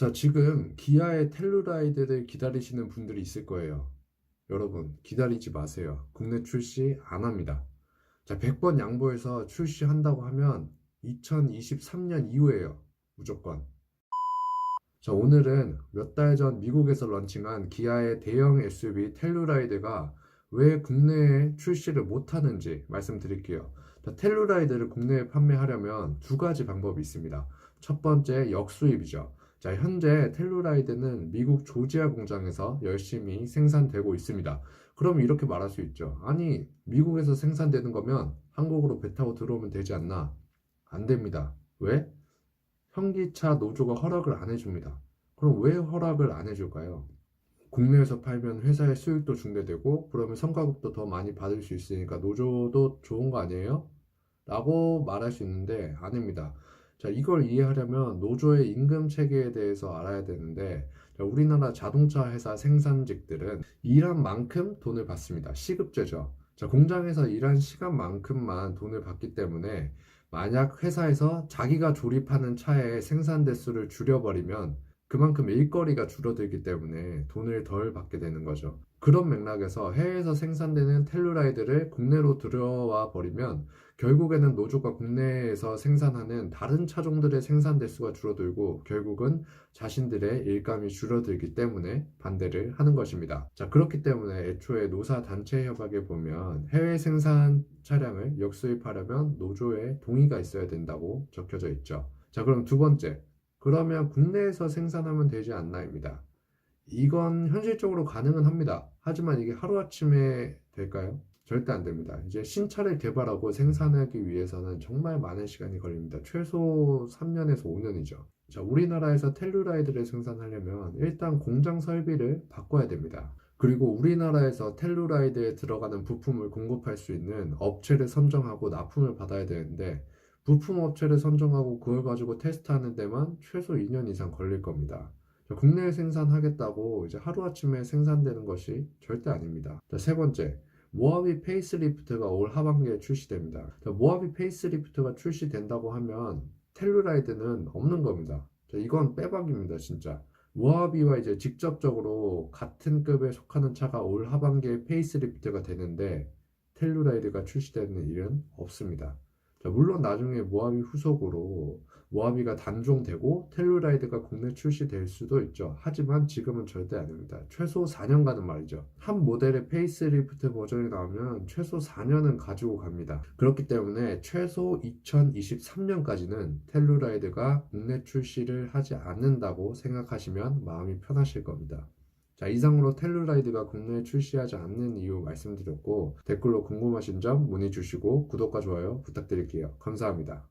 자, 지금 기아의 텔루라이드를 기다리시는 분들이 있을 거예요. 여러분, 기다리지 마세요. 국내 출시 안 합니다. 자, 100번 양보해서 출시한다고 하면 2023년 이후에요. 무조건. 자, 오늘은 몇 달 전 미국에서 런칭한 기아의 대형 SUV 텔루라이드가 왜 국내에 출시를 못하는지 말씀드릴게요. 자, 텔루라이드를 국내에 판매하려면 두 가지 방법이 있습니다. 첫 번째, 역수입이죠. 자, 현재 텔루라이드는 미국 조지아 공장에서 열심히 생산되고 있습니다. 그럼 이렇게 말할 수 있죠. 아니, 미국에서 생산되는 거면 한국으로 배 타고 들어오면 되지 않나? 안 됩니다. 왜? 현기차 노조가 허락을 안 해줍니다. 그럼 왜 허락을 안 해줄까요? 국내에서 팔면 회사의 수익도 중대되고 그러면 성과급도 더 많이 받을 수 있으니까 노조도 좋은 거 아니에요? 라고 말할 수 있는데 아닙니다. 자, 이걸 이해하려면 노조의 임금 체계에 대해서 알아야 되는데 자, 우리나라 자동차 회사 생산직들은 일한 만큼 돈을 받습니다. 시급제죠. 자, 공장에서 일한 시간만큼만 돈을 받기 때문에 만약 회사에서 자기가 조립하는 차의 생산 대수를 줄여버리면 그만큼 일거리가 줄어들기 때문에 돈을 덜 받게 되는 거죠. 그런 맥락에서 해외에서 생산되는 텔루라이드를 국내로 들여와 버리면 결국에는 노조가 국내에서 생산하는 다른 차종들의 생산 대수가 줄어들고 결국은 자신들의 일감이 줄어들기 때문에 반대를 하는 것입니다. 자, 그렇기 때문에 애초에 노사 단체 협약에 보면 해외 생산 차량을 역수입하려면 노조의 동의가 있어야 된다고 적혀져 있죠. 자, 그럼 두 번째. 그러면 국내에서 생산하면 되지 않나입니다. 이건 현실적으로 가능은 합니다. 하지만 이게 하루아침에 될까요? 절대 안 됩니다. 이제 신차를 개발하고 생산하기 위해서는 정말 많은 시간이 걸립니다. 최소 3년에서 5년이죠. 자, 우리나라에서 텔루라이드를 생산하려면 일단 공장 설비를 바꿔야 됩니다. 그리고 우리나라에서 텔루라이드에 들어가는 부품을 공급할 수 있는 업체를 선정하고 납품을 받아야 되는데 부품 업체를 선정하고 그걸 가지고 테스트하는 데만 최소 2년 이상 걸릴 겁니다. 자, 국내에 생산하겠다고 이제 하루아침에 생산되는 것이 절대 아닙니다. 자, 세 번째, 모하비 페이스리프트가 올 하반기에 출시됩니다. 자, 모하비 페이스리프트가 출시된다고 하면 텔루라이드는 없는 겁니다. 자, 이건 빼박입니다, 진짜. 모하비와 이제 직접적으로 같은 급에 속하는 차가 올 하반기에 페이스리프트가 되는데 텔루라이드가 출시되는 일은 없습니다. 자, 물론 나중에 모하비 후속으로 모하비가 단종되고 텔루라이드가 국내 출시될 수도 있죠. 하지만 지금은 절대 아닙니다. 최소 4년간은 말이죠. 한 모델의 페이스리프트 버전이 나오면 최소 4년은 가지고 갑니다. 그렇기 때문에 최소 2023년까지는 텔루라이드가 국내 출시를 하지 않는다고 생각하시면 마음이 편하실 겁니다. 자, 이상으로 텔루라이드가 국내에 출시하지 않는 이유 말씀드렸고 댓글로 궁금하신 점 문의 주시고 구독과 좋아요 부탁드릴게요. 감사합니다.